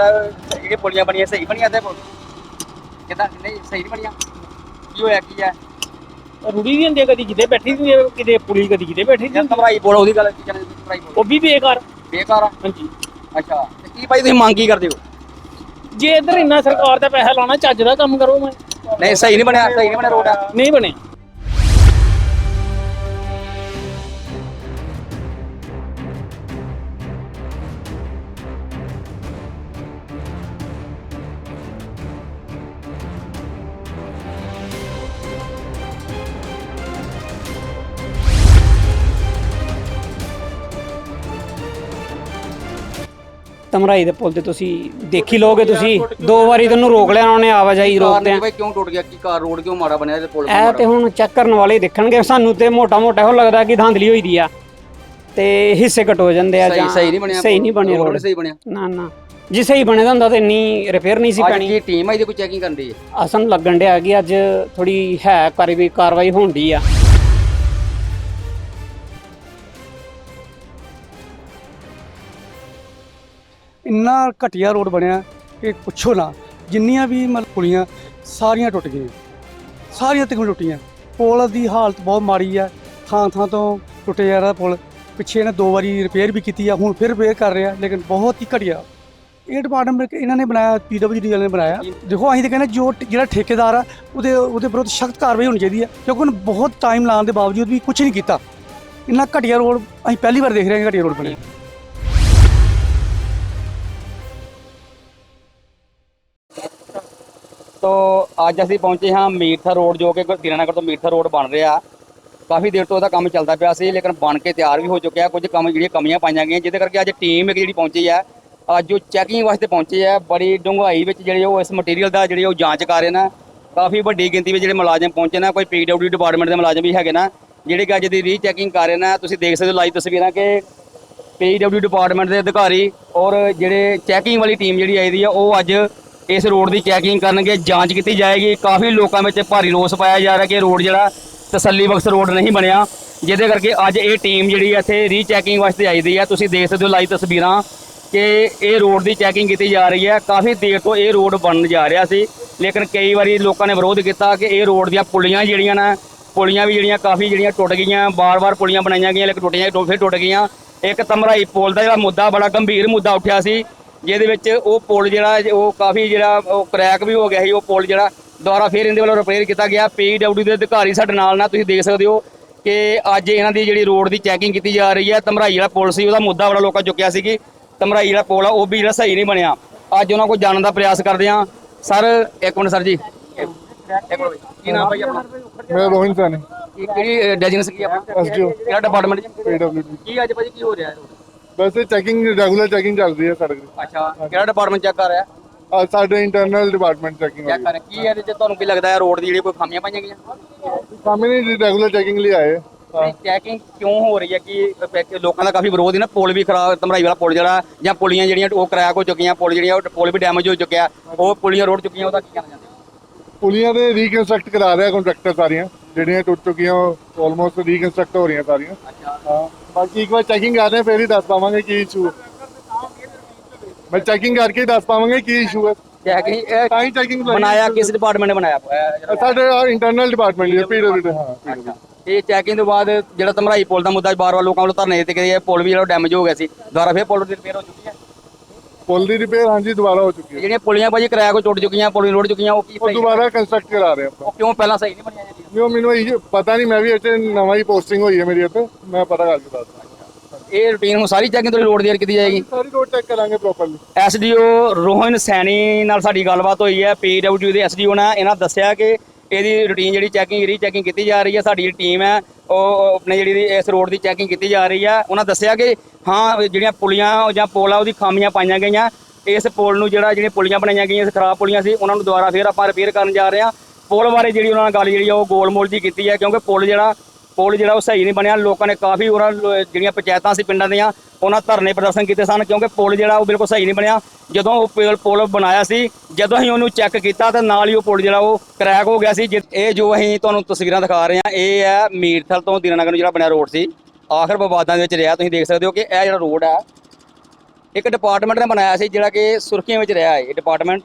ਜਿਹੜਾ ਜਿਹੜੇ ਪੁਲੀਆਂ ਬਣੀਆਂ ਸਹੀ ਬਣੀਆਂ ਤੇ ਕਿਦਾਂ ਨਹੀਂ ਸਹੀ ਨਹੀਂ ਬਣੀਆਂ? ਕੀ ਹੋਇਆ ਕੀ ਹੈ? ਰੁੜੀ ਦੀ ਹੁੰਦੀ ਆ, ਕਦੀ ਕਿਤੇ ਬੈਠੀ ਹੁੰਦੀ ਆ, ਕਿਤੇ ਪੁਲੀ ਕਦੀ ਕਿਤੇ ਬੈਠੀ ਜਾਂ ਹੁੰਦੀ ਆ। ਘਬਰਾਈ ਬੋਲ ਉਹਦੀ ਗੱਲ ਕੀ ਘਬਰਾਈ ਬੋਲ। ਉਹ ਵੀ ਬੇਕਾਰ। ਬੇਕਾਰ ਆ? ਹਾਂਜੀ। ਅੱਛਾ ਤੇ ਕੀ ਭਾਈ ਤੁਸੀਂ ਮੰਗ ਕੀ ਕਰਦੇ ਹੋ? ਜੇ ਇੱਧਰ ਇੰਨਾ ਸਰਕਾਰ ਦਾ ਪੈਸਾ ਲਾਉਣਾ ਚੱਜ ਦਾ ਕੰਮ ਕਰੋ ਮੈਂ। ਨਹੀਂ ਸਹੀ ਨਹੀਂ ਬਣਿਆ ਸਹੀ ਨਹੀਂ ਬਣਿਆ ਰੋਡ। ਨਹੀਂ ਬਣੇ ਤਮਰਾਈ ਦੇ ਪੁਲ ਤੇ ਤੁਸੀਂ ਦੇਖੀ ਲੋਗੇ ਤੁਸੀਂ। ਦੋ ਵਾਰੀ ਤੈਨੂੰ ਰੋਕ ਲਿਆ ਉਹਨਾਂ ਨੇ ਆਵਾਜਾਈ ਰੋਕਦੇ ਆ ਕਿਉਂ ਟੁੱਟ ਗਿਆ? ਕੀ ਕਾਰ ਰੋਡ ਕਿਉਂ ਮਾੜਾ ਬਣਿਆ ਤੇ ਪੁਲ ਇਹ ਤੇ ਹੁਣ ਚੈੱਕ ਕਰਨ ਵਾਲੇ ਦੇਖਣਗੇ। ਸਾਨੂੰ ਤੇ ਮੋਟਾ ਮੋਟਾ ਇਹੋ ਲੱਗਦਾ ਕਿ ਧਾਂਦਲੀ ਹੋਈ ਦੀ ਆ। ਤੇ ਹਿੱਸੇ ਘਟ ਹੋ ਜਾਂਦੇ ਆ ਸਹੀ ਸਹੀ ਨਹੀਂ ਬਣਿਆ ਸਹੀ ਨਹੀਂ ਬਣਿਆ ਰੋਡ ਸਹੀ ਬਣਿਆ। ਨਾ ਨਾ। ਜੇ ਸਹੀ ਬਣਿਆ ਤਾਂ ਹੁੰਦਾ ਤੇ ਇੰਨੀ ਰਿਪੇਅਰ ਨਹੀਂ ਸੀ ਅੱਜ ਪੈਣੀ। ਕੀ ਟੀਮ ਆ ਇਹਦੀ ਕੋਈ ਚੈਕਿੰਗ ਕਰਨ ਦੀ? ਹੈ ਅਸਨ ਲੱਗਣ ਡਿਆ ਕਿ ਅੱਜ ਥੋੜੀ ਹੈ ਕਾਰਵਾਈ ਕਾਰਵਾਈ ਹੋਣ ਡਈ ਆ। ਇੰਨਾ ਘਟੀਆ ਰੋਡ ਬਣਿਆ ਕਿ ਪੁੱਛੋ ਨਾ, ਜਿੰਨੀਆਂ ਵੀ ਮਤਲਬ ਪੁਲੀਆਂ ਸਾਰੀਆਂ ਟੁੱਟ ਗਈਆਂ। ਸਾਰੀਆਂ ਤਕਰੀਬਨ ਟੁੱਟੀਆਂ। ਪੁਲ ਦੀ ਹਾਲਤ ਬਹੁਤ ਮਾੜੀ ਹੈ ਥਾਂ ਥਾਂ ਤੋਂ ਟੁੱਟੇ ਜਾ ਰਿਹਾ ਪੁਲ। ਪਿੱਛੇ ਇਹਨੇ ਦੋ ਵਾਰੀ ਰਿਪੇਅਰ ਵੀ ਕੀਤੀ ਆ। ਹੁਣ ਫਿਰ ਰਿਪੇਅਰ ਕਰ ਰਿਹਾ, ਲੇਕਿਨ ਬਹੁਤ ਹੀ ਘਟੀਆ। ਇਹ ਡਿਪਾਰਟਮੈਂਟ ਇਹਨਾਂ ਨੇ ਬਣਾਇਆ ਪੀਡਬਲਯੂਡੀ ਵਾਲਿਆਂ ਨੇ ਬਣਾਇਆ। ਦੇਖੋ, ਅਸੀਂ ਤਾਂ ਕਹਿੰਦੇ ਜੋ ਜਿਹੜਾ ਠੇਕੇਦਾਰ ਆ, ਉਹਦੇ ਉਹਦੇ ਵਿਰੁੱਧ ਸਖਤ ਕਾਰਵਾਈ ਹੋਣੀ ਚਾਹੀਦੀ ਹੈ ਕਿਉਂਕਿ ਉਹਨੇ ਬਹੁਤ ਟਾਈਮ ਲਾਉਣ ਦੇ ਬਾਵਜੂਦ ਵੀ ਕੁਝ ਨਹੀਂ ਕੀਤਾ। ਇੰਨਾ ਘਟੀਆ ਰੋਡ ਅਸੀਂ ਪਹਿਲੀ ਵਾਰ ਦੇਖ ਰਹੇ ਹਾਂ ਕਿ ਘਟੀਆ ਰੋਡ ਬਣੇ ਅੱਜ ਅਸੀਂ ਪਹੁੰਚੇ ਹਾਂ ਮੀਰਥਾ ਰੋਡ, ਜੋ ਕਿ ਦੀਨਾਨਗਰ ਤੋਂ ਮੀਰਥਾ ਰੋਡ ਬਣ ਰਿਹਾ। ਕਾਫੀ ਦੇਰ ਤੋਂ ਉਹਦਾ ਕੰਮ ਚੱਲਦਾ ਪਿਆ ਸੀ, ਲੇਕਿਨ ਬਣ ਕੇ ਤਿਆਰ ਵੀ ਹੋ ਚੁੱਕਿਆ। ਕੁਝ ਕੰਮ ਜਿਹੜੀਆਂ ਕਮੀਆਂ ਪਾਈਆਂ ਗਈਆਂ, ਜਿਹਦੇ ਕਰਕੇ ਅੱਜ ਟੀਮ ਇੱਕ ਜਿਹੜੀ ਪਹੁੰਚੀ ਹੈ, ਅੱਜ ਉਹ ਚੈਕਿੰਗ ਵਾਸਤੇ ਪਹੁੰਚੇ ਹੈ। ਬੜੀ ਡੂੰਘਾਈ ਵਿੱਚ ਜਿਹੜੇ ਉਹ ਇਸ ਮਟੀਰੀਅਲ ਦਾ ਜਿਹੜੇ ਉਹ ਜਾਂਚ ਕਰ ਰਹੇ ਨੇ। ਕਾਫੀ ਵੱਡੀ ਗਿਣਤੀ ਵਿੱਚ ਜਿਹੜੇ ਮੁਲਾਜ਼ਮ ਪਹੁੰਚੇ ਨੇ, ਕੋਈ ਪੀਡਬਲਯੂ ਡਿਪਾਰਟਮੈਂਟ ਦੇ ਮੁਲਾਜ਼ਮ ਵੀ ਹੈਗੇ ਨਾ, ਜਿਹੜੇ ਕਿ ਅੱਜ ਦੀ ਰੀਚੈਕਿੰਗ ਕਰ ਰਹੇ ਨੇ। ਤੁਸੀਂ ਦੇਖ ਸਕਦੇ ਹੋ ਲਾਈਵ ਤਸਵੀਰਾਂ ਕਿ ਪੀਡਬਲਯੂ ਡਿਪਾਰਟਮੈਂਟ ਦੇ ਅਧਿਕਾਰੀ ਔਰ ਜਿਹੜੇ ਚੈਕਿੰਗ ਵਾਲੀ ਟੀਮ ਜਿਹੜੀ ਆਈ ਦੀ ਆ ਉਹ ਅੱਜ ਇਸ ਰੋਡ ਦੀ ਚੈਕਿੰਗ ਕਰਨਗੇ, ਜਾਂਚ ਕੀਤੀ ਜਾਏਗੀ। ਕਾਫੀ ਲੋਕਾਂ ਵਿੱਚ ਭਾਰੀ ਰੋਸ ਪਾਇਆ ਜਾ ਰਿਹਾ ਕਿ ਰੋਡ ਜਿਹੜਾ ਤਸੱਲੀ ਬਖਸ਼ ਰੋਡ ਨਹੀਂ ਬਣਿਆ। ਜਿਹਦੇ ਕਰਕੇ ਅੱਜ ਇਹ ਟੀਮ ਜਿਹੜੀ ਇੱਥੇ ਰੀਚੈਕਿੰਗ ਵਾਸਤੇ ਆਈ ਦੀ ਹੈ ਤੁਸੀਂ ਦੇਖ ਸਕਦੇ ਹੋ ਲਾਈਵ ਤਸਵੀਰਾਂ ਕਿ ਇਹ ਰੋਡ ਦੀ ਚੈਕਿੰਗ ਕੀਤੀ ਜਾ ਰਹੀ ਹੈ ਕਾਫੀ ਦੇਰ ਤੋਂ ਇਹ ਰੋਡ ਬਣਨ ਜਾ ਰਿਹਾ ਸੀ। ਲੇਕਿਨ ਕਈ ਵਾਰੀ ਲੋਕਾਂ ਨੇ ਵਿਰੋਧ ਕੀਤਾ ਕਿ ਇਹ ਰੋਡ ਦੀਆਂ ਪੁਲੀਆਂ ਜਿਹੜੀਆਂ ਨਾ, ਪੁਲੀਆਂ ਵੀ ਜਿਹੜੀਆਂ ਕਾਫੀ ਜਿਹੜੀਆਂ ਟੁੱਟ ਗਈਆਂ ਬਾਰ-ਬਾਰ ਪੁਲੀਆਂ ਬਣਾਈਆਂ ਗਈਆਂ, ਲੇਕਿਨ ਟੁੱਟੀਆਂ ਟੁੱਟ- ਫਿਰ ਟੁੱਟ ਗਈਆਂ। ਇੱਕ ਤਮਰਾਈ ਪੁਲ ਦਾ ਜਿਹੜਾ ਮੁੱਦਾ, ਬੜਾ ਗੰਭੀਰ ਮੁੱਦਾ ਉੱਠਿਆ ਸੀ। ਜਿਹਦੇ ਵਿੱਚ ਉਹ ਪੁਲ ਜਿਹੜਾ ਉਹ ਕਾਫੀ ਜਿਹੜਾ ਉਹ ਕ੍ਰੈਕ ਵੀ ਹੋ ਗਿਆ ਸੀ ਉਹ ਪੁਲ ਜਿਹੜਾ ਦੁਬਾਰਾ ਫਿਰ ਇਹਦੇ ਵੱਲੋਂ ਰਿਪੇਅਰ ਕੀਤਾ ਗਿਆ। ਪੀਡਬਲਯੂ ਦੇ ਅਧਿਕਾਰੀ ਸਾਡੇ ਨਾਲ ਨਾਲ ਤੁਸੀਂ ਦੇਖ ਸਕਦੇ ਹੋ ਕਿ ਅੱਜ ਇਹਨਾਂ ਦੀ ਜਿਹੜੀ ਰੋਡ ਦੀ ਚੈਕਿੰਗ ਕੀਤੀ ਜਾ ਰਹੀ ਹੈ। ਤਮਰਾਈ ਜਿਹੜਾ ਪੁਲ ਸੀ ਉਹਦਾ ਮੁੱਦਾ ਬੜਾ ਲੋਕਾਂ ਚੁੱਕਿਆ ਸੀ ਕਿ ਤਮਰਾਈ ਜਿਹੜਾ ਪੁਲ ਆ ਉਹ ਵੀ ਜਿਹੜਾ ਸਹੀ ਨਹੀਂ ਬਣਿਆ। ਅੱਜ ਉਹਨਾਂ ਕੋਲ ਜਾਣਨ ਦਾ ਪ੍ਰਯਾਸ ਕਰਦੇ ਹਾਂ। ਸਰ ਇੱਕ ਮਿੰਟ ਸਰ ਜੀ। ਇੱਕ ਮਿੰਟ ਕੀ ਨਾਮ ਭਾਈ ਆਪਣਾ? ਮੈਂ ਰੋਹਿਤ ਸੈਣੀ ਕੀ- ਕਿਹੜੀ ਡੈਜਿਨਸ ਕੀ ਆਪਣਾ? ਕਿਹੜਾ ਡਿਪਾਰਟਮੈਂਟ ਜੀ? ਪੀਡਬਲਯੂਡੀ ਕੀ ਅੱਜ ਭਾਜੀ ਕੀ ਹੋ ਰਿਹਾ ਹੈ? ਵੈਸੇ ਚੈਕਿੰਗ ਰੈਗੂਲਰ ਚੈਕਿੰਗ ਚੱਲ ਰਹੀ ਹੈ ਸਾਡੇ ਕੋਲ। ਅੱਛਾ ਕਿਹੜਾ ਡਿਪਾਰਟਮੈਂਟ ਚੈੱਕ ਕਰ ਰਿਹਾ? ਅੱਜ ਸਾਡੇ ਇੰਟਰਨਲ ਡਿਪਾਰਟਮੈਂਟ ਚੈਕਿੰਗ ਹੋ ਚੈੱਕ ਕਰ ਰਿਹਾ। ਕੀ ਇਹਦੇ ਚ ਤੁਹਾਨੂੰ ਕੀ ਲੱਗਦਾ ਹੈ ਰੋਡ ਦੀ ਜਿਹੜੀ ਕੋਈ ਖਾਮੀਆਂ ਪਾਈਆਂ ਗਈਆਂ? ਕੰਮ ਨਹੀਂ ਰੈਗੂਲਰ ਚੈਕਿੰਗ ਲਈ ਆਏ। ਹਾਂ। ਚੈਕਿੰਗ ਕਿਉਂ ਹੋ ਰਹੀ ਹੈ ਕਿ ਲੋਕਾਂ ਦਾ ਕਾਫੀ ਵਿਰੋਧ ਹੈ ਨਾ ਪੁਲ ਵੀ ਖਰਾਬ ਧਮਰਾਈ ਵਾਲਾ ਪੁਲ ਜਿਹੜਾ ਜਾਂ ਪੁਲੀਆਂ ਜਿਹੜੀਆਂ ਉਹ ਕ੍ਰੈਕ ਹੋ ਚੁੱਕੀਆਂ ਪੁਲ ਜਿਹੜੀਆਂ ਉਹ ਪੁਲ ਵੀ ਡੈਮੇਜ ਹੋ ਚੁੱਕਿਆ ਉਹ ਪੁਲੀਆਂ ਰੋਡ ਚੁੱਕੀਆਂ ਉਹਦਾ ਕੀ ਕਹਿਣਾ ਚਾਹੁੰਦੇ ਹੋ? ਪੁਲੀਆਂ ਦੇ ਰੀਕਨਸਟਰਕਟ ਕਰਾ ਰਿਹਾ ਕੰਟਰੈਕਟਰ ਸਾਰੀਆਂ ਜਿਹੜੀਆਂ ਟੁੱਟ ਚੁੱਕੀਆਂ ਆਲਮੋਸਟ ਰੀਕਨਸਟਰਕਟ ਹੋ ਰਹੀਆਂ ਸਾਰੀਆਂ। ਹਾਂ ਬਾਕੀ ਇੱਕ ਵਾਰ ਚੈਕਿੰਗ ਕਰ ਰਹੇ ਹਾਂ, ਫਿਰ ਹੀ ਦੱਸ ਪਾਵਾਂਗੇ ਕੀ ਇਸ਼ੂ ਮੈਂ ਚੈਕਿੰਗ ਕਰਕੇ ਹੀ ਦੱਸ ਪਾਵਾਂਗੇ ਕੀ ਇਸ਼ੂ ਹੈ। ਚੈਕਿੰਗ ਤਾਂ ਹੀ ਚੈਕਿੰਗ ਬਣਾਇਆ ਕਿਸ ਡਿਪਾਰਟਮੈਂਟ ਨੇ ਬਣਾਇਆ? ਸਾਡੇ ਇੰਟਰਨਲ ਡਿਪਾਰਟਮੈਂਟ ਲਈ ਪੀਡਬਲਯੂਡੀ ਹਾਂ ਇਹ ਚੈਕਿੰਗ ਤੋਂ ਬਾਅਦ ਜਿਹੜਾ ਧਮਰਾਈ ਪੁਲ ਦਾ ਮੁੱਦਾ ਬਾਰ-ਬਾਰ ਲੋਕਾਂ ਵੱਲੋਂ ਧਰਨੇ ਦਿੱਤੇ ਗਏ ਇਹ ਪੁਲ ਵੀ ਜਿਹੜਾ ਡੈਮੇਜ ਹੋ ਗਿਆ ਸੀ ਦੁਬਾਰਾ ਫਿਰ ਪੁਲ ਦੀ ਰਿਪੇਅਰ ਹੋ ਚੁੱਕੀ ਹੈ? ਪੁਲ ਦੀ ਰਿਪੇਅਰ ਹਾਂਜੀ ਦੁਬਾਰਾ ਹੋ ਚੁੱਕੀ ਹੈ। ਜਿਹੜੀਆਂ ਪੁਲੀਆਂ ਭਾਜੀ ਕਿਰਾਇਆ ਕੋ ਟੁੱਟ ਚੁੱਕੀਆਂ ਪੁਲ ਰੋਡ ਚੁੱਕੀਆਂ ਉਹ ਕੀ ਉਹ ਸਹੀ- ਦੁਬਾਰਾ ਕੰਸਟਰਕਟ ਕਰਾ ਰਹੇ ਆਪਾਂ। ਉਹ ਕਿਉਂ ਪਹਿਲਾਂ ਸਹੀ ਨਹੀਂ ਬਣੀਆਂ ਜਾਂਦੀਆਂ ਨਹੀਂ ਉਹ ਮੈਨੂੰ ਇਹ ਪਤਾ ਨਹੀਂ ਮੈਂ ਵੀ ਇੱਥੇ ਨਵਾਂ ਹੀ ਪੋਸਟਿੰਗ ਹੋਈ ਹੈ ਮੇਰੀ ਇੱਥੇ। ਮੈਂ ਪਤਾ ਕਰਕੇ ਦੱਸਦਾ ਇਹ ਰੂਟੀਨ ਨੂੰ ਸਾਰੀ ਚੈਕਿੰਗ ਤੋਂ ਰੋਡ ਦੀ ਕੀਤੀ ਜਾਏਗੀ। ਸਾਰੀ ਰੋਡ ਚੈੱਕ ਕਰਾਂਗੇ ਪ੍ਰੋਪਰਲੀ ਐਸਡੀਓ ਰੋਹਨ ਸੈਣੀ ਨਾਲ ਸਾਡੀ ਗੱਲਬਾਤ ਹੋਈ ਹੈ ਪੀਡਬਲਯੂ ਦੇ ਐਸਡੀਓ ਨੇ ਇਹਨਾਂ ਦੱਸਿਆ ਕਿ ਇਹਦੀ ਰੂਟੀਨ ਜਿਹੜੀ ਚੈਕਿੰਗ ਰੀ ਚੈਕਿੰਗ ਕੀਤੀ ਜਾ ਰਹੀ ਹੈ ਸਾਡੀ ਟੀਮ ਹੈ। ਉਹ ਆਪਣੇ ਜਿਹੜੀ ਇਸ ਰੋਡ ਦੀ ਚੈਕਿੰਗ ਕੀਤੀ ਜਾ ਰਹੀ ਹੈ ਉਹਨਾਂ ਦੱਸਿਆ ਕਿ ਹਾਂ ਜਿਹੜੀਆਂ ਪੁਲੀਆਂ ਜਾਂ ਪੁਲ ਆ, ਉਹਦੀ ਖਾਮੀਆਂ ਪਾਈਆਂ ਗਈਆਂ। ਇਸ ਪੁਲ ਨੂੰ ਜਿਹੜਾ ਜਿਹੜੀਆਂ ਪੁਲੀਆਂ ਬਣਾਈਆਂ ਗਈਆਂ ਸੀ ਖਰਾਬ ਪੁਲੀਆਂ ਸੀ, ਉਹਨਾਂ ਨੂੰ ਦੁਬਾਰਾ ਫੇਰ ਆਪਾਂ ਰਿਪੇਅਰ ਕਰਨ ਜਾ ਰਹੇ ਹਾਂ। ਪੁਲ ਬਾਰੇ ਜਿਹੜੀ ਉਹਨਾਂ ਨਾਲ ਗੱਲ ਜਿਹੜੀ ਆ, ਉਹ ਗੋਲਮੋਲ ਜੀ ਕੀਤੀ ਹੈ ਕਿਉਂਕਿ ਪੁਲ ਜਿਹੜਾ ਪੁਲ ਜਿਹੜਾ ਉਹ ਸਹੀ ਨਹੀਂ ਬਣਿਆ। ਲੋਕਾਂ ਨੇ ਕਾਫੀ ਉਹਨਾਂ ਜਿਹੜੀਆਂ ਪੰਚਾਇਤਾਂ ਸੀ ਪਿੰਡਾਂ ਦੀਆਂ, ਉਹਨਾਂ ਧਰਨੇ ਪ੍ਰਦਰਸ਼ਨ ਕੀਤੇ ਸਨ ਕਿਉਂਕਿ ਪੁਲ ਜਿਹੜਾ ਉਹ ਬਿਲਕੁਲ ਸਹੀ ਨਹੀਂ ਬਣਿਆ। ਜਦੋਂ ਉਹ ਪੁਲ- ਬਣਾਇਆ ਸੀ, ਜਦੋਂ ਅਸੀਂ ਉਹਨੂੰ ਚੈੱਕ ਕੀਤਾ ਤਾਂ ਨਾਲ ਹੀ ਉਹ ਪੁਲ ਜਿਹੜਾ ਉਹ ਕਰੈਕ ਹੋ ਗਿਆ ਸੀ। ਜਿ- ਇਹ ਜੋ ਅਸੀਂ ਤੁਹਾਨੂੰ ਤਸਵੀਰਾਂ ਦਿਖਾ ਰਹੇ ਹਾਂ, ਇਹ ਹੈ ਮੀਰਥਲ ਤੋਂ ਦੀਨਾਨਗਰ ਨੂੰ ਜਿਹੜਾ ਬਣਿਆ ਰੋਡ ਸੀ। ਆਖਰ ਵਿਵਾਦਾਂ ਦੇ ਵਿੱਚ ਰਿਹਾ। ਤੁਸੀਂ ਦੇਖ ਸਕਦੇ ਹੋ ਕਿ ਇਹ ਜਿਹੜਾ ਰੋਡ ਹੈ, ਇੱਕ ਡਿਪਾਰਟਮੈਂਟ ਨੇ ਬਣਾਇਆ ਸੀ ਜਿਹੜਾ ਕਿ ਸੁਰਖੀਆਂ ਵਿੱਚ ਰਿਹਾ ਹੈ। ਇਹ ਡਿਪਾਰਟਮੈਂਟ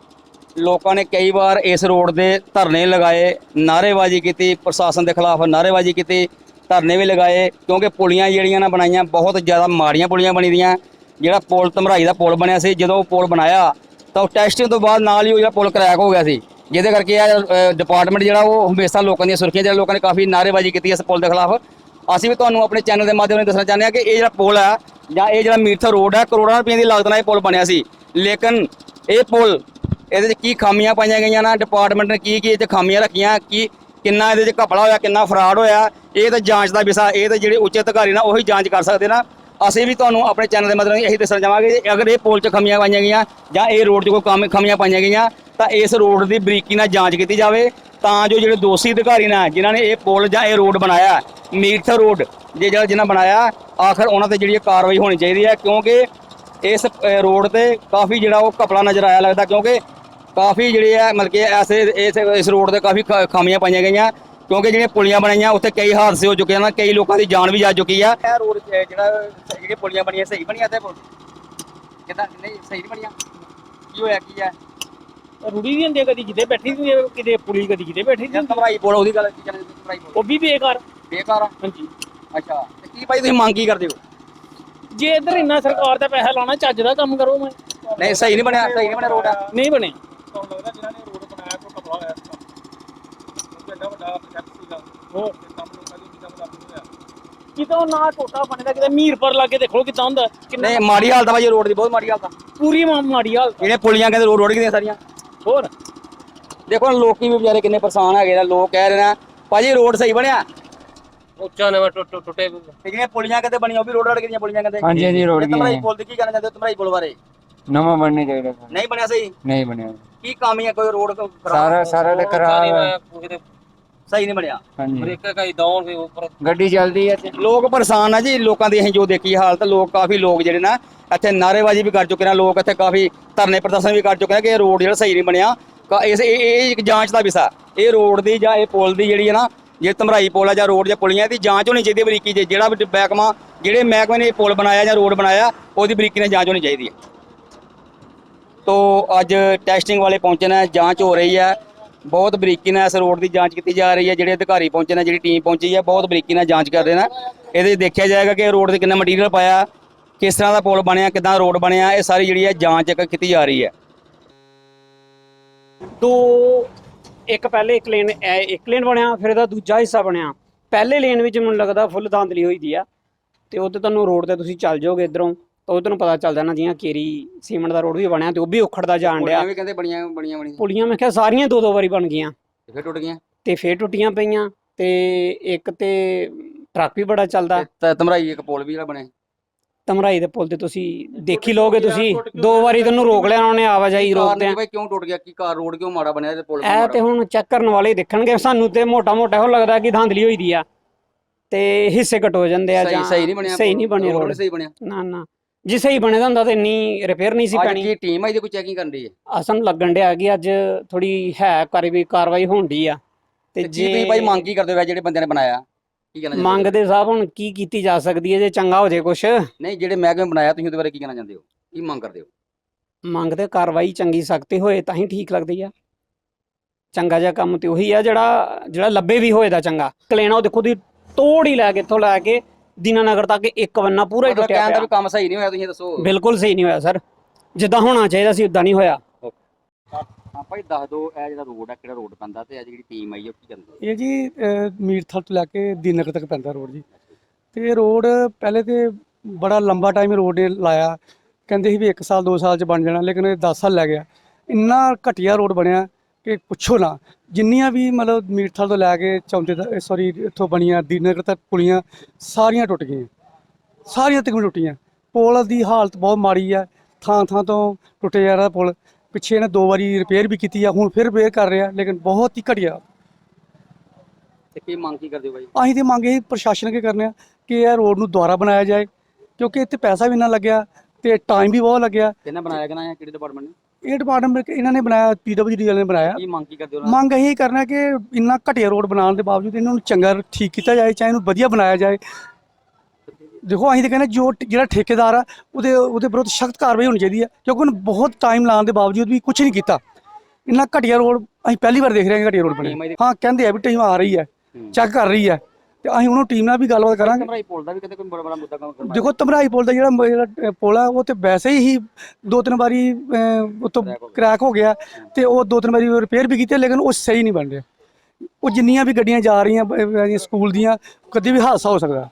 ਲੋਕਾਂ ਨੇ ਕਈ ਵਾਰ ਇਸ ਰੋਡ ਦੇ ਧਰਨੇ ਲਗਾਏ, ਨਾਅਰੇਬਾਜ਼ੀ ਕੀਤੀ, ਪ੍ਰਸ਼ਾਸਨ ਦੇ ਖਿਲਾਫ ਨਾਅਰੇਬਾਜ਼ੀ ਕੀਤੀ। ਧਰਨੇ ਵੀ ਲਗਾਏ, ਕਿਉਂਕਿ ਪੁਲੀਆਂ ਜਿਹੜੀਆਂ ਨਾ ਬਣਾਈਆਂ, ਬਹੁਤ ਜ਼ਿਆਦਾ ਮਾੜੀਆਂ ਪੁਲੀਆਂ ਬਣੀ ਦੀਆਂ। ਜਿਹੜਾ ਪੁਲ ਧਮਰਾਈ ਦਾ ਪੁਲ ਬਣਿਆ ਸੀ, ਜਦੋਂ ਉਹ ਪੁਲ ਬਣਾਇਆ, ਤਾਂ ਉਹ ਟੈਸਟਿੰਗ ਤੋਂ ਬਾਅਦ ਨਾਲ ਹੀ ਉਹ ਜਿਹੜਾ ਪੁਲ ਕਰੈਕ ਹੋ ਗਿਆ ਸੀ। ਜਿਹਦੇ ਕਰਕੇ ਆ ਡਿਪਾਰਟਮੈਂਟ ਜਿਹੜਾ ਉਹ ਹਮੇਸ਼ਾ ਲੋਕਾਂ ਦੀਆਂ ਸੁਰੱਖਿਆ, ਜਿਹੜੇ ਲੋਕਾਂ ਨੇ ਕਾਫੀ ਨਾਅਰੇਬਾਜ਼ੀ ਕੀਤੀ ਇਸ ਪੁਲ ਦੇ ਖਿਲਾਫ। ਅਸੀਂ ਵੀ ਤੁਹਾਨੂੰ ਆਪਣੇ ਚੈਨਲ ਦੇ ਮਾਧਿਅਮ ਨਾਲ ਦੱਸਣਾ ਚਾਹੁੰਦੇ ਹਾਂ ਕਿ ਇਹ ਜਿਹੜਾ ਪੁਲ ਹੈ ਜਾਂ ਇਹ ਜਿਹੜਾ ਮੀਰਥਾ ਰੋਡ ਹੈ ਕਰੋੜਾਂ ਰੁਪਏ ਦੀ ਲਾਗਤ ਨਾਲ ਇਹ ਪੁਲ ਬਣਿਆ ਸੀ। ਲੇਕਿਨ ਇਹ ਪੁਲ, ਇਹਦੇ 'ਚ ਕੀ ਖਾਮੀਆਂ ਪਾਈਆਂ ਗਈਆਂ ਨਾ? ਡਿਪਾਰਟਮੈਂਟ ਨੇ ਕੀ ਕੀ ਇਹ 'ਚ ਖਾਮੀਆਂ ਰੱਖੀਆਂ? ਕੀ ਕਿੰਨਾ ਇਹਦੇ 'ਚ ਘਪਲਾ ਹੋਇਆ, ਕਿੰਨਾ ਫਰਾਡ ਹੋਇਆ, ਇਹ ਤਾਂ ਜਾਂਚ ਦਾ ਵਿਸ਼ਾ, ਇਹ ਤਾਂ ਜਿਹੜੇ ਉੱਚ ਅਧਿਕਾਰੀ ਨਾ ਉਹੀ ਜਾਂਚ ਕਰ ਸਕਦੇ ਨਾ। ਅਸੀਂ ਵੀ ਤੁਹਾਨੂੰ ਆਪਣੇ ਚੈਨਲ ਦੇ ਮਦਦ ਇਹੀ ਦੱਸਣਾ ਚਾਹਾਂਗੇ ਅਗਰ ਇਹ ਪੁਲ 'ਚ ਖਮੀਆਂ ਪਾਈਆਂ ਗਈਆਂ ਜਾਂ ਇਹ ਰੋਡ 'ਚ ਕੋਈ ਕੰਮ, ਖਮੀਆਂ ਪਾਈਆਂ ਗਈਆਂ, ਤਾਂ ਇਸ ਰੋਡ ਦੀ ਬਰੀਕੀ ਨਾਲ ਜਾਂਚ ਕੀਤੀ ਜਾਵੇ। ਤਾਂ ਜੋ ਜਿਹੜੇ ਦੋਸ਼ੀ ਅਧਿਕਾਰੀ ਨੇ, ਜਿਨ੍ਹਾਂ ਨੇ ਇਹ ਪੁਲ ਜਾਂ ਇਹ ਰੋਡ ਬਣਾਇਆ ਮੀਰਥ ਰੋਡ, ਜੇ ਜਿਹੜਾ ਜਿਨ੍ਹਾਂ ਬਣਾਇਆ, ਆਖਰ ਉਹਨਾਂ ਤੇ ਜਿਹੜੀ ਕਾਰਵਾਈ ਹੋਣੀ ਚਾਹੀਦੀ ਹੈ। ਕਿਉਂਕਿ ਇਸ ਰੋਡ ਤੇ ਕਾਫੀ ਜਿਹੜਾ ਉਹ ਘਪਲਾ ਨਜ਼ਰ ਆਇਆ ਲੱਗਦਾ, ਕਿਉਂਕਿ ਕਾਫੀ ਜਿਹੜੇ ਆ ਮਤਲਬ ਕਿ ਐਸੇ ਇਸ ਇਸ ਰੋਡ ਤੇ ਕਾਫੀ ਖਾ- ਖਾਮੀਆਂ ਪਾਈਆਂ ਗਈਆਂ ਕਿਉਂਕਿ ਜਿਹੜੀਆਂ ਪੁਲੀਆਂ ਬਣਾਈਆਂ ਉੱਥੇ ਕਈ ਹਾਦਸੇ ਹੋ ਚੁੱਕੇ ਹਨ ਕਈ ਲੋਕਾਂ ਦੀ ਜਾਨ ਵੀ ਜਾ ਚੁੱਕੀ ਆ। ਇਹ ਰੋਡ ਜਿਹੜਾ ਜਿਹੜੀਆਂ ਪੁਲੀਆਂ ਬਣੀਆਂ ਸਹੀ ਬਣੀਆਂ ਤੇ ਕਿਦਾਂ? ਨਹੀਂ ਸਹੀ ਨਹੀਂ ਬਣੀਆਂ। ਕੀ ਹੋਇਆ ਕੀ ਆ? ਰੁੜੀ ਵੀ ਹੁੰਦੀ ਆ, ਕਦੀ ਕਿਤੇ ਬੈਠੀ ਹੁੰਦੀ ਆ, ਕਿਤੇ ਪੁਲੀ ਕਦੀ ਕਿਤੇ ਬੈਠੀ ਜਾਂ ਤਮਰਾਈ ਬੋਲ ਉਹਦੀ ਗੱਲ ਕੀ ਕਹਿੰਦੇ ਤਮਰਾਈ ਬੋਲ। ਉਹ ਵੀ ਬੇਕਾਰ। ਬੇਕਾਰ ਆ? ਹਾਂਜੀ। ਅੱਛਾ ਤੇ ਕੀ ਭਾਈ ਤੁਸੀਂ ਮੰਗ ਕੀ ਕਰਦੇ ਹੋ? ਜੇ ਇੱਧਰ ਇੰਨਾ ਸਰਕਾਰ ਦਾ ਪੈਸਾ ਲਾਉਣਾ ਚੱਜ ਦਾ ਕੰਮ ਕਰੋ ਮੈਂ। ਨਹੀਂ ਸਹੀ ਨਹੀਂ ਬਣਿਆ ਸਹੀ ਨਹੀਂ ਬਣਿਆ ਰੋਡ। ਆ ਨਹੀਂ ਬਣੇ ਤੁਹਾਨੂੰ ਲੱਗਦਾ ਜਿਨ੍ਹਾਂ ਨੇ ਰੋਡ ਬਣਾਇਆ ਕੋਈ ਕਪੜਾ ਹੋਇਆ ਸੀ ਕਿਉਂਕਿ ਐਡਾ ਵੱਡਾ ਪ੍ਰੋਜੈਕਟ ਸੀਗਾ। ਉਹ ਤੇ ਕੰਮ ਲੋਕਾਂ ਦੀ ਉਮੀਦਾਂ ਮੁਤਾਬਿਕ ਹੋਇਆ ਕਿਤੇ ਨਾ ਟੋਟਾ ਬਣਦਾ ਕਿਤੇ ਮੀਰਪੁਰ ਲਾਗੇ ਦੇਖੋ ਕਿਦਾਂ ਹੁੰਦਾ। ਕਿੰਨਾ ਨਹੀਂ ਮਾੜੀ ਹਾਲਤ ਆ ਭਾਈ ਰੋਡ ਦੀ ਬਹੁਤ ਮਾੜੀ ਹਾਲਤ ਆ। ਪੂਰੀ ਮਾ- ਮਾੜੀ ਹਾਲਤ ਜਿਹੜੇ ਪੁਲੀਆਂ ਕਹਿੰਦੇ ਰੋਡ ਰੋਡ ਗਈਆਂ ਸਾਰੀਆਂ। ਹੋਰ? ਦੇਖੋ ਹੁਣ ਲੋਕੀ ਵੀ ਵਿਚਾਰੇ ਕਿੰਨੇ ਪਰੇਸ਼ਾਨ ਹੈਗੇ ਨੇ ਲੋਕ ਕਹਿ ਰਹੇ ਨੇ ਭਾਜੀ ਰੋਡ ਸਹੀ ਬਣਿਆ? ਉੱਚਾ ਨਵਾਂ ਟੁੱਟੇ ਤੇ ਜਿਹੜੀਆਂ ਪੁਲੀਆਂ ਕਿਤੇ ਬਣੀਆਂ ਉਹ ਵੀ ਰੋਡ ਰੋਡ ਗਈਆਂ ਪੁਲੀਆਂ ਕਹਿੰਦੇ? ਹਾਂਜੀ, ਹਾਂਜੀ, ਰੋਡ ਤੇ ਤਮਰਾਈ ਗਈਆਂ। ਪੁਲ ਦੀ ਕੀ ਕਹਿਣਾ ਚਾਹੁੰਦੇ ਹੋ ਤਮਰਾਈ ਪੁਲ ਬਾਰੇ? ਨਵਾਂ ਬਣਨੇ ਚਾਹੀਦਾ। ਸਰ। ਨਹੀਂ ਬਣਿਆ ਸਹੀ? ਨਹੀਂ ਬਣਿਆ। ਕੀ ਕਾਮੀ ਹੈ ਕੋਈ ਰੋਡ ਖਰਾਬ? ਸਾਰਾ ਸਾਰਾ ਖਰਾਬ ਹੈ। ਸਹੀ ਨਹੀਂ ਬਣਿਆ। ਹਾਂਜੀ। ਬ੍ਰੇਕ ਕਈ ਡਾਊਨ ਵੀ ਉੱਪਰ। ਗੱਡੀ ਚੱਲਦੀ ਹੈ ਤੇ ਲੋਕ ਪਰੇਸ਼ਾਨ ਆ ਜੀ ਲੋਕਾਂ ਦੀ ਅਸੀਂ ਜੋ ਦੇਖੀ ਹਾਲਤ ਲੋਕ ਕਾਫੀ ਲੋਕ ਜਿਹੜੇ ਨਾ ਇੱਥੇ ਨਾਅਰੇਬਾਜ਼ੀ ਵੀ ਕਰ ਚੁੱਕੇ ਨੇ ਲੋਕ ਇੱਥੇ ਕਾਫੀ ਧਰਨੇ ਪ੍ਰਦਰਸ਼ਨ ਵੀ ਕਰ ਚੁੱਕੇ ਨੇ ਕਿ ਇਹ ਰੋਡ ਜਿਹੜਾ ਸਹੀ ਨਹੀਂ ਬਣਿਆ। ਕਾ- ਇਸ ਇਹ ਇਹ ਇੱਕ ਜਾਂਚ ਦਾ ਵਿਸ਼ਾ। ਇਹ ਰੋਡ ਦੀ ਜਾਂ ਇਹ ਪੁਲ ਦੀ ਜਿਹੜੀ ਹੈ ਨਾ ਜੇ ਧਮਰਾਈ ਪੁਲ ਆ ਜਾਂ ਰੋਡ ਜਾਂ ਪੁਲੀਆਂ ਦੀ ਜਾਂਚ ਹੋਣੀ ਚਾਹੀਦੀ ਹੈ ਬਰੀਕੀ ਜੇ ਜਿਹੜਾ ਵੀ ਬੈਕਮਾ ਜਿਹੜੇ ਮਹਿਕਮੇ ਨੇ ਇਹ ਪੁਲ ਬਣਾਇਆ ਜਾਂ ਰੋਡ ਬਣਾਇਆ ਉਹਦੀ ਬਰੀਕੀ ਨਾਲ ਜਾਂਚ ਹੋਣੀ ਚਾਹੀਦੀ ਹੈ ਤੋ ਅੱਜ ਟੈਸਟਿੰਗ ਵਾਲੇ ਪਹੁੰਚੇ ਨੇ ਜਾਂਚ ਹੋ ਰਹੀ ਹੈ ਬਹੁਤ ਬਰੀਕੀ ਨਾਲ ਇਸ ਰੋਡ ਦੀ ਜਾਂਚ ਕੀਤੀ ਜਾ ਰਹੀ ਹੈ, ਜਿਹੜੇ ਅਧਿਕਾਰੀ ਪਹੁੰਚੇ ਨੇ, ਜਿਹੜੀ ਟੀਮ ਪਹੁੰਚੀ ਹੈ, ਬਹੁਤ ਬਰੀਕੀ ਨਾਲ ਜਾਂਚ ਕਰ ਰਹੇ ਨੇ। ਇਹਦੇ 'ਚ ਦੇਖਿਆ ਜਾਏਗਾ ਕਿ ਰੋਡ ਤੇ ਕਿੰਨਾ ਮਟੀਰੀਅਲ ਪਾਇਆ, ਕਿਸ ਤਰ੍ਹਾਂ ਦਾ ਪੁਲ ਬਣਿਆ, ਕਿਦਾਂ ਰੋਡ ਬਣਿਆ, ਇਹ ਸਾਰੀ ਜਿਹੜੀ ਹੈ ਜਾਂਚ ਇੱਕ ਕੀਤੀ ਜਾ ਰਹੀ ਹੈ। ਦੋ, ਇੱਕ ਪਹਿਲੇ ਇੱਕ ਲੇਨ ਇੱਕ ਲੇਨ ਬਣਿਆ, ਫਿਰ ਇਹਦਾ ਦੂਜਾ ਹਿੱਸਾ ਬਣਿਆ। ਪਹਿਲੇ ਲੇਨ ਵਿੱਚ ਮੈਨੂੰ ਲੱਗਦਾ ਫੁੱਲ ਧਾਂਦਲੀ ਹੋਈ ਦੀ ਆ, ਤੇ ਉਹ ਤੇ ਤੁਹਾਨੂੰ ਰੋਡ ਤੇ ਤੁਸੀਂ ਚੱਲ ਜਾਓਗੇ ਇਧਰੋਂ। ਤਾਂ ਉਹ ਤੁਹਾਨੂੰ ਪਤਾ ਚੱਲ ਜਾਣਾ ਜਿਵੇਂ ਕੇਰੀ ਸੀਮੈਂਟ ਦਾ ਰੋਡ ਵੀ ਬਣਿਆ ਤੇ ਉਹ ਵੀ ਉਖੜਦਾ ਜਾਣ ਡਿਆ। ਪੁਲੀਆਂ ਵੀ ਕਹਿੰਦੇ ਬਣੀਆਂ ਬਣੀਆਂ ਬਣੀਆਂ। ਪੁਲੀਆਂ ਮੈਂ ਕਿਹਾ ਸਾਰੀਆਂ ਦੋ ਦੋ ਵਾਰੀ ਬਣ ਗਈਆਂ। ਤੇ ਫਿਰ ਟੁੱਟ ਗਈਆਂ? ਤੇ ਫੇਰ ਟੁੱਟੀਆਂ ਪਈਆਂ ਤੇ ਇੱਕ ਤੇ ਟਰੱਕ ਵੀ ਬੜਾ ਚੱਲਦਾ। ਤੇ ਧਮਰਾਈ ਇੱਕ ਪੁਲ ਵੀ ਜਿਹੜਾ ਬਣਿਆ। ਤਮਰਾਈ ਦੇ ਪੁਲ ਤੇ ਤੁਸੀਂ ਦੇਖੀ ਲਓਗੇ ਤੁਸੀਂ। ਦੋ ਵਾਰੀ ਤੈਨੂੰ ਰੋਕ ਲਿਆ ਉਹਨੇ ਆਵਾਜਾਈ ਕਾਰਨ ਰੋਕਦੇ ਆ ਭਾਈ ਕਿਉਂ ਟੁੱਟ ਗਿਆ? ਕੀ ਕਾਰ ਰੋਡ ਕਿਉਂ ਮਾੜਾ ਬਣਿਆ ਤੇ ਪੁਲ ਕਿਉਂ ਇਹ ਤੇ ਹੁਣ ਚੈੱਕ ਕਰਨ ਵਾਲੇ ਹੀ ਦੇਖਣਗੇ। ਸਾਨੂੰ ਤੇ ਮੋਟਾ ਮੋਟਾ ਇਹੋ ਲੱਗਦਾ ਕਿ ਧਾਂਦਲੀ ਹੋਈ ਦੀ ਆ। ਤੇ ਹਿੱਸੇ ਘਟ ਹੋ ਜਾਂਦੇ ਆ ਸਹੀ ਜਾਂ ਸਹੀ ਨਹੀਂ ਬਣਿਆ ਸਹੀ ਨਹੀਂ ਬਣੀ ਰੋਡ ਰੋਡ। ਸਹੀ ਬਣਿਆ। ਨਾ ਨਾ। ਜੇ ਸਹੀ ਬਣੇ ਦਾ ਹੁੰਦਾ ਤਾਂ ਇੰਨੀ ਰਿਪੇਅਰ ਨਹੀਂ ਸੀ ਅੱਜ ਪੈਣੀ। ਕੀ ਟੀਮ ਹੈ ਇਹਦੀ ਕੋਈ ਚੈਕਿੰਗ ਕਰਨ ਦੀ ਹੈ ਆ ਸਾਨੂੰ ਲੱਗਣ ਡਿਆ ਕਿ ਅੱਜ ਥੋੜੀ ਹੈ ਕਾਰਵਾਈ ਕਾਰਵਾਈ ਹੋਣ ਡਈ ਆ। ਤੇ ਤੇ ਜੀ ਤੁਸੀਂ ਭਾਈ ਮੰਗ ਕੀ ਕਰਦੇ ਹੋ ਜਿਹੜੇ ਬੰਦਿਆਂ ਨੇ ਬਣਾਇਆ? ਕੀ ਕਹਿਣਾ ਚਾਹੁੰਦੇ? ਮੰਗ ਦੇ ਸਾਹਿਬ ਹੁਣ ਕੀ ਕੀਤੀ ਜਾ ਸਕਦੀ ਹੈ ਜੇ ਚੰਗਾ ਹੋ ਜੇ ਕੁਛ? ਨਹੀਂ ਜਿਹੜੇ ਮਹਿਕਮੇ ਬਣਾਇਆ ਤੁਸੀਂ ਉਹਦੇ ਬਾਰੇ ਕੀ ਕਹਿਣਾ ਚਾਹੁੰਦੇ ਹੋ? ਕੀ ਮੰਗ ਕਰਦੇ ਹੋ? ਮੰਗ ਤੇ ਕਾਰਵਾਈ ਚੰਗੀ ਸਖਤੀ ਹੋਏ ਤਾਂ ਹੀ ਠੀਕ ਲੱਗਦੀ ਆ। ਚੰਗਾ ਜਿਹਾ ਕੰਮ ਤੇ ਉਹੀ ਆ ਜਿਹੜਾ ਜਿਹੜਾ ਲੱਭੇ ਵੀ ਹੋਏ ਦਾ ਚੰਗਾ। ਕਲੇਣਾ ਉਹ ਦੇਖੋ ਦੀ ਤੋੜ ਹੀ ਲੈ ਕੇ ਇੱਥੋਂ ਲੈ ਕੇ ਦੀਨਾਨਗਰ ਤੱਕ ਇੱਕ ਬੰਨਾ ਪੂਰਾ ਹੀ ਮਤਲਬ ਟੁੱਟਿਆ ਕਹਿਣ ਦਾ ਪਿਆ। ਵੀ ਕੰਮ ਸਹੀ ਨਹੀਂ ਹੋਇਆ ਤੁਸੀਂ ਇਹ ਦੱਸੋ। ਬਿਲਕੁਲ ਸਹੀ ਨਹੀਂ ਹੋਇਆ ਸਰ। ਜਿੱਦਾਂ ਹੋਣਾ ਚਾਹੀਦਾ ਸੀ ਉਦਾਂ ਨਹੀਂ ਹੋਇਆ। ਹਾਂ ਭਾਈ ਦੱਸ ਦਿਓ ਇਹ ਜਿਹੜਾ ਰੋਡ ਹੈ ਕਿਹੜਾ ਰੋਡ ਪੈਂਦਾ ਤੇ ਇਹ ਜਿਹੜੀ ਟੀਮ ਆਈ ਉਹ ਕੀ ਕਰਦੀ ਇਹ ਜੀ ਅਹ, ਮੀਰਥਲ ਤੋਂ ਲੈ ਕੇ ਦੀਨਗਰ ਤੱਕ ਪੈਂਦਾ ਰੋਡ ਜੀ। ਤੇ ਇਹ ਰੋਡ ਪਹਿਲੇ ਤੇ ਬੜਾ ਲੰਬਾ ਟਾਈਮ ਰੋਡ ਨੇ ਲਾਇਆ। ਕਹਿੰਦੇ ਸੀ ਵੀ 1 ਸਾਲ 2 ਸਾਲ ਚ ਬਣ ਜਾਣਾ ਲੇਕਿਨ ਇਹ 10 ਸਾਲ ਲੱਗ ਗਿਆ। ਇੰਨਾ ਘਟੀਆ ਰੋਡ ਬਣਿਆ। ਕਿ ਪੁੱਛੋ ਨਾ ਜਿੰਨੀਆਂ ਵੀ ਮਤਲਬ ਮੀਰਥਲ ਤੋਂ ਲੈ ਕੇ ਚੌਂਤੇ ਸੌਰੀ ਇੱਥੋਂ ਬਣੀਆਂ ਦੀਨਗਰ ਤੱਕ ਪੁਲੀਆਂ ਸਾਰੀਆਂ ਟੁੱਟ ਗਈਆਂ। ਸਾਰੀਆਂ ਤਕਰੀਬਨ ਟੁੱਟੀਆਂ। ਪੁਲ ਦੀ ਹਾਲਤ ਬਹੁਤ ਮਾੜੀ ਆ। ਥਾਂ ਥਾਂ ਤੋਂ ਟੁੱਟੇ ਜਾ ਰਿਹਾ ਪੁਲ। ਪਿੱਛੇ ਇਹਨੇ ਦੋ ਵਾਰੀ ਰਿਪੇਅਰ ਵੀ ਕੀਤੀ ਆ ਹੁਣ ਫਿਰ ਰਿਪੇਅਰ ਕਰ ਰਿਹਾ ਲੇਕਿਨ ਬਹੁਤ ਹੀ ਘਟੀਆ। ਤੇ ਕੀ ਮੰਗ ਕੀ ਕਰਦੇ ਹੋ ਭਾਈ ਅਸੀਂ ਤੇ ਮੰਗ ਪ੍ਰਸ਼ਾਸਨ ਕੇ ਕਰਨੇ ਆ ਕਿ ਇਹ ਰੋਡ ਨੂੰ ਦੁਬਾਰਾ ਬਣਾਇਆ ਜਾਏ ਕਿਉਂਕਿ ਇੱਥੇ ਪੈਸਾ ਵੀ ਇੰਨਾ ਲੱਗਿਆ ਤੇ ਟਾਈਮ ਵੀ ਬਹੁਤ ਲੱਗਿਆ। ਕਿਹਨੇ ਬਣਾਇਆ ਨਾ ਕਿਹੜੇ ਡਿਪਾਰਟਮੈਂਟ ਨੇ? ਇਹ ਡਿਪਾਰਟਮੈਂਟ ਇਹਨਾਂ ਨੇ ਬਣਾਇਆ ਪੀਡਬਲਯੂਡੀ ਵਾਲਿਆਂ ਨੇ ਬਣਾਇਆ। ਕੀ ਮੰਗ ਕੀ ਕਰਦੇ ਹੋ ਉਹਨਾਂ ਮੰਗ ਇਹੀ ਕਰਨਾ ਕਿ ਇੰਨਾ ਘਟੀਆ ਰੋਡ ਬਣਾਉਣ ਦੇ ਬਾਵਜੂਦ ਇਹਨਾਂ ਨੂੰ ਚੰਗਾ ਠੀਕ ਕੀਤਾ ਜਾਏ ਚਾਹੇ ਇਹਨੂੰ ਵਧੀਆ ਬਣਾਇਆ ਜਾਏ। ਦੇਖੋ ਅਸੀਂ ਤਾਂ ਕਹਿੰਦੇ ਜੋ ਜਿਹੜਾ ਠੇਕੇਦਾਰ ਆ ਉਹਦੇ ਉਹਦੇ ਵਿਰੁੱਧ ਸਖਤ ਕਾਰਵਾਈ ਹੋਣੀ ਚਾਹੀਦੀ ਹੈ ਕਿਉਂਕਿ ਉਹਨੇ ਬਹੁਤ ਟਾਈਮ ਲਾਉਣ ਦੇ ਬਾਵਜੂਦ ਵੀ ਕੁਝ ਨਹੀਂ ਕੀਤਾ। ਇੰਨਾ ਘਟੀਆ ਰੋਡ ਅਸੀਂ ਪਹਿਲੀ ਵਾਰ ਦੇਖ ਰਹੇ ਹਾਂ ਘਟੀਆ ਰੋਡ ਬਣੇ। ਹਾਂ ਕਹਿੰਦੇ ਆ ਵੀ ਟੀਮ ਆ ਰਹੀ ਹੈ ਚੈੱਕ ਕਰ ਰਹੀ ਹੈ। ਤੇ ਅਸੀਂ ਉਹਨੂੰ ਟੀਮ ਨਾਲ ਵੀ ਗੱਲਬਾਤ ਕਰਾਂਗੇ। ਕਮਰਾਈ ਪੁੱਲ ਦਾ ਵੀ ਕਿਤੇ ਕੋਈ ਬੜਾ ਬੜਾ ਮੁੱਦਾ ਕੰਮ ਕਰਨਾ। ਦੇਖੋ ਤਮਰਾਈ ਪੁਲ ਦਾ ਜਿਹੜਾ ਮ- ਜਿਹੜਾ ਪੁਲ ਆ ਉਹ ਤੇ ਵੈਸੇ ਹੀ ਦੋ ਤਿੰਨ ਵਾਰੀ ਅ, ਉਹ ਤੋਂ ਕ੍ਰੈਕ ਹੋ ਗਿਆ ਤੇ ਉਹ ਦੋ ਤਿੰਨ ਵਾਰੀ ਰਿਪੇਅਰ ਵੀ ਕੀਤੇ ਲੇਕਿਨ ਉਹ ਸਹੀ ਨਹੀਂ ਬਣ ਰਿਹਾ। ਉਹ ਜਿੰਨੀਆਂ ਵੀ ਗੱਡੀਆਂ ਜਾ ਰਹੀਆਂ ਸਕੂਲ ਦੀਆਂ ਕਦੇ ਵੀ ਹਾਦਸਾ ਹੋ ਸਕਦਾ।